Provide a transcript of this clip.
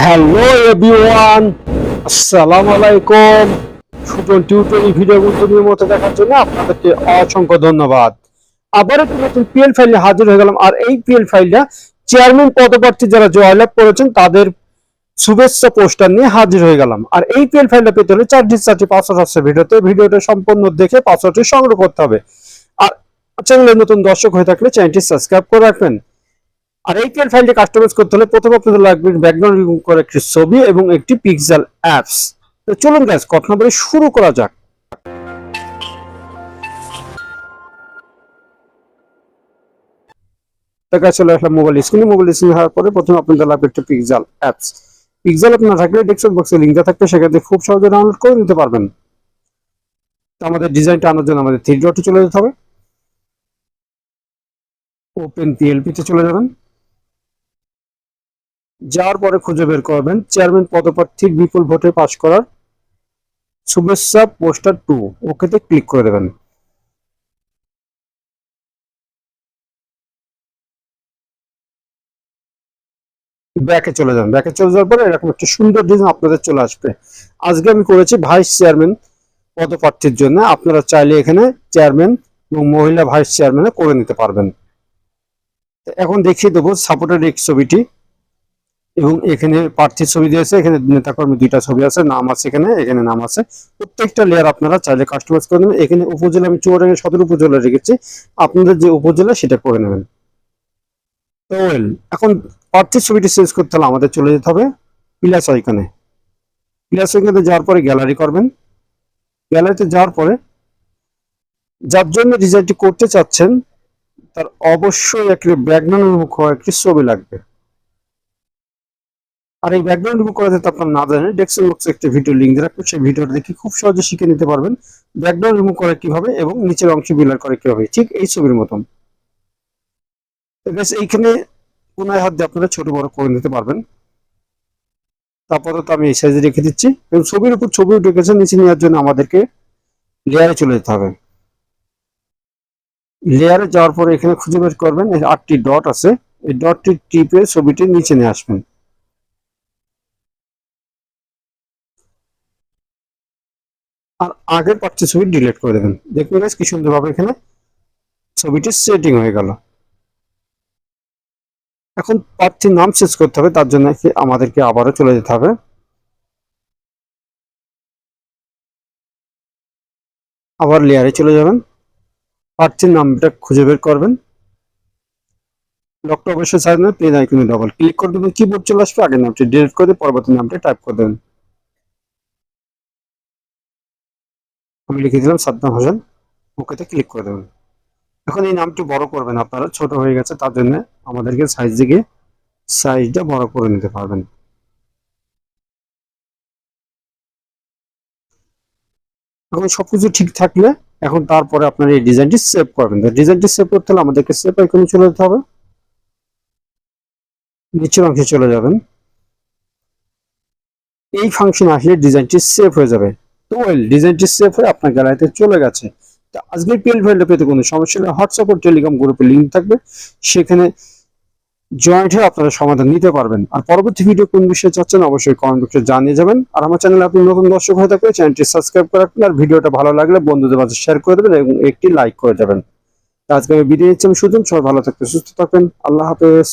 Hello everyone আসসালামু আলাইকুম Sujan টিউটোরি video গুলো মতো দেখার জন্য আপনাদেরকে অসংখ্য ধন্যবাদ। আবার একটি নতুন পিএল ফাইলে হাজির হয়ে গেলাম। আর এই পিএল ফাইলটা চেয়ারম্যান পদপ্রার্থী যারা জয়লাভ করেছেন, তাদের শুভেচ্ছা পোস্টার নিয়ে হাজির হয়ে গেলাম। আর এই পিএল ফাইলটা পেতে হলে চারটি চারটি পাসওয়ার্ড আছে ভিডিওতে। ভিডিওটা সম্পূর্ণ দেখে পাসওয়ার্ডটি সংগ্রহ করতে হবে। আর চ্যানেলের নতুন দর্শক হয়ে থাকলে চ্যানেলটি সাবস্ক্রাইব করে রাখবেন। আর এই পিএল ফাইলটি কাস্টমাইজ করতে হলে প্রথমে আপনাদের লাগবে ব্যাকগ্রাউন্ড রিমুভ করে একটি ছবি এবং একটি পিক্সেল অ্যাপস তো চলুন গাইস কথা বলে শুরু করা যাক। দেখা চলে আসলাম মোবাইল স্ক্রিনে মোবাইল স্ক্রিনে হওয়ার পরে প্রথমে আপনাদের লাগবে একটি পিক্সেল অ্যাপস পিক্সেল অ্যাপ না থাকলে ডেস্কটপ বক্সে লিঙ্ক দেওয়া থাকবে, সেখান থেকে খুব সহজে ডাউনলোড করে নিতে পারবেন। তো আমাদের ডিজাইনটা আনার জন্য আমাদের থ্রি ডটে চলে যেতে হবে। ওপেন পিএলপি তে চলে যাবেন। যাওয়ার পরে খুঁজে বের করবেন। চেয়ারম্যান পদপ্রার্থীর বিপুল ভোটে পাশ করার শুভেচ্ছা পোস্টার টু ওকেতে ক্লিক করে দেবেন। ব্যাকে চলে যান। ব্যাকে চলে যাওয়ার পরে এরকম একটা সুন্দর ডিজাইন আপনাদের চলে আসবে। আজকে আমি করেছি ভাইস চেয়ারম্যান পদপ্রার্থীর জন্য। আপনারা চাইলে এখানে চেয়ারম্যান এবং মহিলা ভাইস চেয়ারম্যানে করে নিতে পারবেন। এখন দেখিয়ে দেবো সাপোর্টের এক ছবিটি। এবং এখানে প্রার্থীর ছবি দিয়েছে, এখানে নেতাকর্মী দুইটা ছবি আছে, নাম আছে এখানে এখানে নাম আছে। প্রত্যেকটা লেয়ার আপনারা চাইলে কাস্টমাইজ করে নেবেন। এখানে উপজেলা, আমি চুয়াডাঙ্গা সদর উপজেলা রেখেছি। আপনাদের যে উপজেলা, সেটা করে নেবেন। এখন প্রার্থীর ছবিটি চেঞ্জ করতে হলে আমাদের চলে যেতে হবে প্লাস আইকনে প্লাস আইকনে যাওয়ার পরে গ্যালারি করবেন। গ্যালারিতে যাওয়ার পরে যার জন্য ডিজাইনটি করতে চাচ্ছেন, তার অবশ্যই একটি ব্যাকগ্রাউন্ড মুখ একটি ছবি লাগবে। আর এই ব্যাকগ্রাউন্ড রিমুভ করা যাতে আপনার না জানেন ডেস্কটপ বক্সে একটা ভিডিও লিঙ্ক দিয়ে রাখব। সেই ভিডিওটা দেখে খুব সহজে শিখে নিতে পারবেন ব্যাকগ্রাউন্ড রিমুভ করা কীভাবে এবং নিচের অংশ বিলার করে কীভাবে। ঠিক এই ছবির মতন। এইখানে কোনায় হাত দিয়ে আপনারা ছোট বড় করে নিতে পারবেন। তারপরে তো আমি এই সাইজে রেখে দিচ্ছি। এবং ছবির উপর ছবি গেছে, নিচে নেওয়ার জন্য আমাদেরকে লেয়ারে চলে যেতে হবে। লেয়ারে যাওয়ার পরে এখানে খুঁজে বের করবেন আটটি ডট আছে। এই ডটটি টিপে ছবিটি নিচে নিয়ে আসবেন। আর আগের পার্টটি ছবি ডিলিট করে দেবেন। দেখবেন guys, কি সুন্দরভাবে এখানে ছবিটি সেটিং হয়ে গেল। এখন প্রার্থীর নাম চেঞ্জ করতে হবে, তার জন্য আমাদেরকে আবারও চলে যেতে হবে। আবার লেয়ারে চলে যাবেন। প্রার্থীর নামটা খুঁজে বের করবেন। লকটা অবশ্যই সাইড না প্লেন আইকনে ডবল ক্লিক করে দেবেন। কিবোর্ড চলে আসবে, আগের নামটি ডিলিট করে পরবর্তী নামটা টাইপ করে দেবেন। আমি লিখে দিলাম সাদ্দাম হোসেন। ওকেতে ক্লিক করে দেবেন। এখন এই নামটি বড় করবেন আপনারা, ছোট হয়ে গেছে, তার জন্য আমাদেরকে সাইজ দিকে সাইজটা বড় করে নিতে পারবেন। এখন সবকিছু ঠিক থাকলে এখন তারপরে আপনার এই ডিজাইনটি সেভ করবেন। ডিজাইনটি সেভ করতে হলে আমাদেরকে সেভ আইকনে চলে যেতে হবে। নিচের অংশে চলে যাবেন। এই ফাংশন আসলে ডিজাইনটি সেভ হয়ে যাবে। তো ওয়েল ডিজাইনটি সেভ হয়ে আপনার গ্যালারিতে চলে গেছে। তো আজকের পিএল ফাইলটা পেতে কোনো সমস্যা নেই। হোয়াটসঅ্যাপ ও টেলিগ্রাম গ্রুপে লিঙ্ক থাকবে। সেখানে জয়েন্ট হয়ে আপনারা সমাধান নিতে পারবেন। আর পরবর্তী ভিডিও কোন বিষয়ে চাচ্ছেন অবশ্যই কমেন্ট বক্সে জানিয়ে যাবেন। আর আমার চ্যানেলে আপনি নতুন দর্শক হয়ে থাকলে চ্যানেলটি সাবস্ক্রাইব করে রাখবেন। আর ভিডিওটা ভালো লাগলে বন্ধুদের মাঝে শেয়ার করে দেবেন এবং একটি লাইক করে যাবেন আজকে আমি বিদায় নিচ্ছি। আমি সুজন, সবাই ভালো থাকবেন, সুস্থ থাকবেন। আল্লাহ হাফেজ।